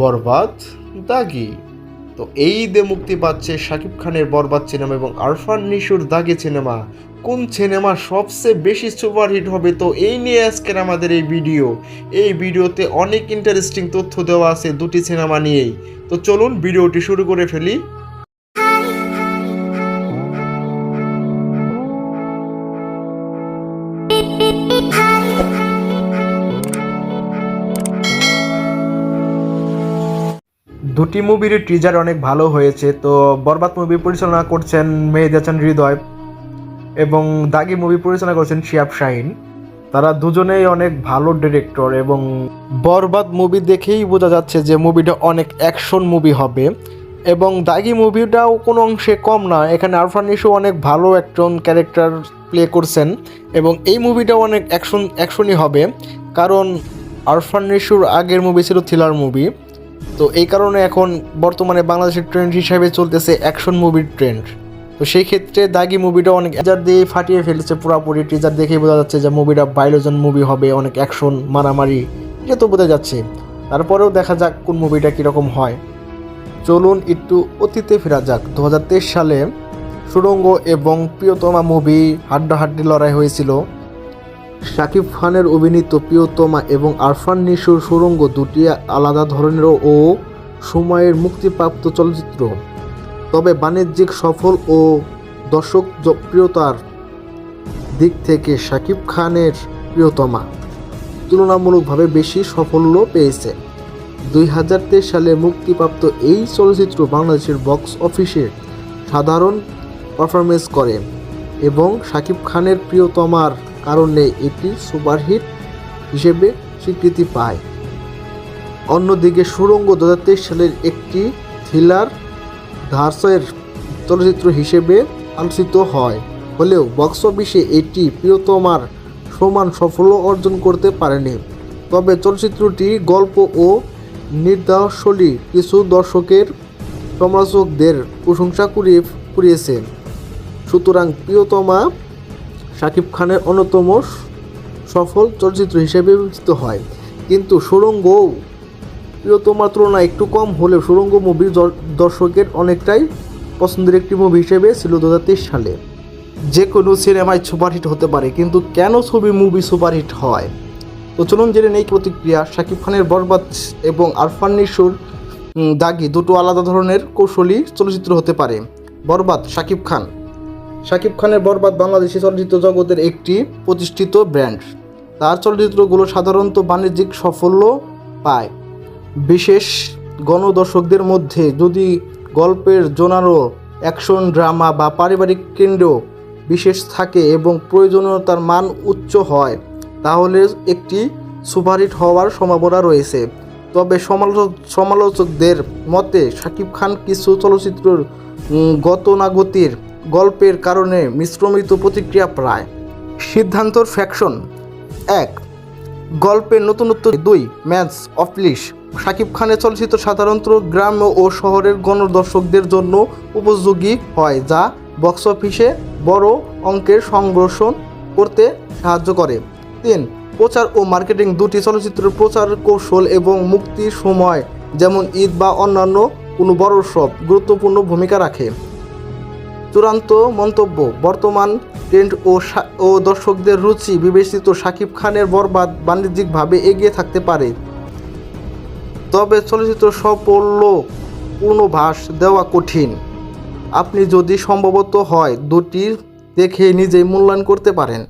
বরবাদ, দাগি। তো এই ঈদে মুক্তি পাচ্ছে শাকিব খানের বরবাদ সিনেমা এবং আরফান নিশুর দাগি সিনেমা। কোন সিনেমা সবচেয়ে বেশি সুপারহিট হবে? তো এই নিয়ে আজকের আমাদের এই ভিডিও। এই ভিডিওতে অনেক ইন্টারেস্টিং তথ্য দেওয়া আছে দুটি সিনেমা নিয়েই। তো চলুন ভিডিওটি শুরু করে ফেলি। দুটি মুভির টিজার অনেক ভালো হয়েছে, তো বরবাদ মুভি পরিচালনা করছেন মেহেদি হাসান, হৃদয় এবং দাগি মুভি পরিচালনা করছেন শিয়াব শাহিন। তারা দুজনেই অনেক ভালো ডিরেক্টর এবং বরবাদ মুভি দেখেই বোঝা যাচ্ছে যে মুভিটা অনেক অ্যাকশন মুভি হবে এবং দাগি মুভিটাও কোনো অংশে কম না। এখানে আরফান নিশো অনেক ভালো একজন ক্যারেক্টার প্লে করছেন এবং এই মুভিটাও অনেক অ্যাকশন অ্যাকশনই হবে। কারণ আরফান নিশুর আগের মুভি ছিল থ্রিলার মুভি তো এই কারণে এখন বর্তমানে বাংলাদেশের ট্রেন্ড হিসাবে চলতেছে অ্যাকশন মুভির ট্রেন্ড তো সেই ক্ষেত্রে দাগি মুভিটা অনেক টিজার দিয়ে ফাটিয়ে ফেলেছে পুরোপুরি টিজার দেখেই বোঝা যাচ্ছে যে মুভিটা বাইলোজন মুভি হবে, অনেক অ্যাকশন মারামারি এটা তো বোঝা যাচ্ছে। তারপরেও দেখা যাক কোন মুভিটা কীরকম হয়। চলুন একটু অতীতে ফেরা যাক। দু হাজার তেইশ সালে সুরঙ্গ এবং প্রিয়তমা মুভি হাড্ডাহাড্ডি লড়াই হয়েছিল। শাকিব খানের অভিনীত প্রিয়তমা এবং আরফান নিশুর সুরঙ্গ দুটি আলাদা ধরনের ও সময়ের মুক্তিপ্রাপ্ত চলচ্চিত্র। তবে বাণিজ্যিক সফল ও দর্শক জনপ্রিয়তার দিক থেকে শাকিব খানের প্রিয়তমা তুলনামূলকভাবে বেশি সাফল্য পেয়েছে। দুই হাজার তেইশ সালে মুক্তিপ্রাপ্ত এই চলচ্চিত্র বাংলাদেশের বক্স অফিসে সাধারণ পারফরমেন্স করে এবং শাকিব খানের প্রিয়তমার কারণে এটি সুপারহিট হিসেবে স্বীকৃতি পায়। অন্যদিকে সুরঙ্গ দু হাজার তেইশ সালের একটি থ্রিলার ধার্সের চলচ্চিত্র হিসেবে আলোচিত হয়। হলেও বক্স অফিসে এটি প্রিয়তমার সমান সফল অর্জন করতে পারেনি। তবে চলচ্চিত্রটি গল্প ও নির্দেশলী কিছু দর্শকের সমালোচকদের প্রশংসা কুড়িয়ে কুড়িয়েছে। সুতরাং প্রিয়তমা শাকিব খানের অন্যতম সফল চলচ্চিত্র হিসেবে বিবেচিত হয়। কিন্তু সুরঙ্গ প্রিয়তমার তুলনায় একটু কম হলেও সুরঙ্গ মুভি দর্শকের অনেকটাই পছন্দের একটি মুভি হিসেবে ছিল দু হাজার তেইশ সালে। যে কোনো সিনেমায় সুপারহিট হতে পারে, কিন্তু কেন ছবি মুভি সুপারহিট হয়? তো চলুন জেনে নেই প্রতিক্রিয়া। শাকিব খানের বরবাদ এবং আরফান নিশুর দাগি দুটো আলাদা ধরনের কৌশলী চলচ্চিত্র হতে পারে। বরবাদ শাকিব খান। শাকিব খানের বরবাদ বাংলাদেশি চলচ্চিত্র জগতের একটি প্রতিষ্ঠিত ব্র্যান্ড। তার চলচ্চিত্রগুলো সাধারণত বাণিজ্যিক সাফল্য পায়। বিশেষ গণদর্শকদের মধ্যে যদি গল্পের জোনারো অ্যাকশন ড্রামা বা পারিবারিক কেন্দ্র বিশেষ থাকে এবং প্রয়োজনীয়তার মান উচ্চ হয়, তাহলে একটি সুপারহিট হওয়ার সম্ভাবনা রয়েছে। তবে সমালোচক সমালোচকদের মতে, শাকিব খান কিছু চলচ্চিত্রের গতানুগতির গল্পের কারণে মিশ্রমিত প্রতিক্রিয়া প্রায়। সিদ্ধান্তর ফ্যাকশন এক। গল্পের নতুনত্ব দুই, ম্যাচ অফলিশ শাকিব খানের চলচ্চিত্র সাধারণত গ্রাম ও শহরের গণদর্শকদের জন্য উপযোগী হয়, যা বক্স অফিসে বড় অঙ্কের সংগ্রহণ করতে সাহায্য করে। তিন, প্রচার ও মার্কেটিং দুটি চলচ্চিত্রের প্রচার কৌশল এবং মুক্তির সময়, যেমন ঈদ বা অন্যান্য কোনো বড় উৎসব, গুরুত্বপূর্ণ ভূমিকা রাখে। চূড়ান্ত মন্তব্য। বর্তমান ট্রেন্ড ও ও দর্শকদের রুচি বিবেচিত শাকিব খানের বরবাদ বাণিজ্যিকভাবে এগিয়ে থাকতে পারে। তবে চলচ্চিত্র সাফল্য পূর্ণভাস দেওয়া কঠিন। আপনি যদি সম্ভবত হয় দুটি দেখে নিজেই মূল্যায়ন করতে পারেন।